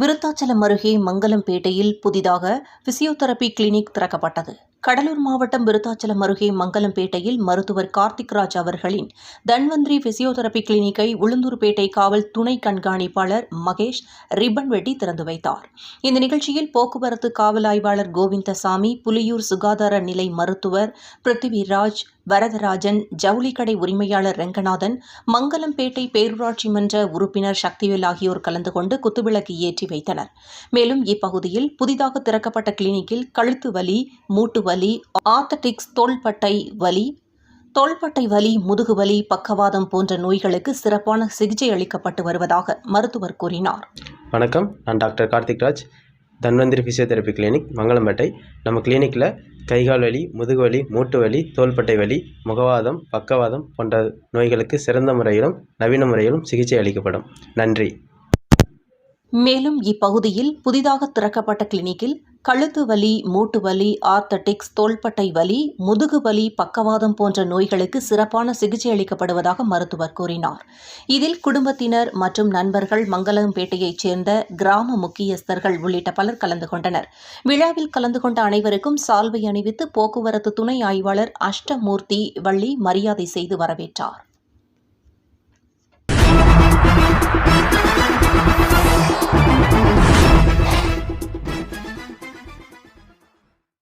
விருத்தாச்சலம் அருகே மங்கலம்பேட்டையில் புதிதாக physiotherapy clinic திறக்கப்பட்டது. கடலூர் மாவட்டம் விருத்தாச்சலம் அருகே மங்கலம்பேட்டையில் மருத்துவர் கார்த்திக் ராஜ் அவர்களின் தன்வந்திரி பிசியோதெரபி கிளினிக்கை உளுந்தூர்பேட்டை காவல் துணை கண்காணிப்பாளர் மகேஷ் ரிப்பன் வெட்டி திறந்து வைத்தார். இந்த நிகழ்ச்சியில் போக்குவரத்து காவல் ஆய்வாளர் கோவிந்தசாமி புலியூர் சுகாதார நிலை மருத்துவர் பிருத்திவிராஜ் வரதராஜன் ஜவுளிக்கடை உரிமையாளர் ரெங்கநாதன் மங்கலம்பேட்டை பேரூராட்சி மன்ற உறுப்பினர் சக்திவேல் ஆகியோர் கலந்து கொண்டு குத்துவிளக்கு ஏற்றி வைத்தனர். மேலும் இப்பகுதியில் புதிதாக திறக்கப்பட்ட கிளினிக்கில் கழுத்து வலி மூட்டு வலி ஆத்தட்டிக்ஸ் தோள்பட்டை வலி தோள்பட்டை வலி முதுகு வலி பக்கவாதம் போன்ற நோய்களுக்கு சிறப்பான சிகிச்சை அளிக்கப்பட்டு வருவதாக மருத்துவர் கூறினார். வணக்கம். நான் doctor Karthik Raj Dhanvantari physiotherapy clinic Mangalampettai நம்ம கிளினிக்கில் கைகால் வலி முதுகு வலி மூட்டு வலி தோள்பட்டை வலி முகவாதம் பக்கவாதம் போன்ற நோய்களுக்கு சிறந்த முறையிலும் நவீன முறையிலும் சிகிச்சை அளிக்கப்படும். நன்றி. மேலும் இப்பகுதியில் புதிதாக திறக்கப்பட்ட கிளினிக்கில் கழுத்து வலி மூட்டு வலி ஆர்த்தட்டிக்ஸ் தோள்பட்டை வலி முதுகு வலி பக்கவாதம் போன்ற நோய்களுக்கு சிறப்பான சிகிச்சை அளிக்கப்படுவதாக மருத்துவர் கூறினார். இதில் குடும்பத்தினர் மற்றும் நண்பர்கள் மங்கலம்பேட்டையைச் சேர்ந்த கிராம முக்கியஸ்தர்கள் உள்ளிட்ட பலர் கலந்து கொண்டனர். விழாவில் கலந்து கொண்ட அனைவருக்கும் சால்வை அணிவித்து போக்குவரத்து துணை ஆய்வாளர் அஷ்டமூர்த்தி வள்ளி மரியாதை செய்து வரவேற்றார்.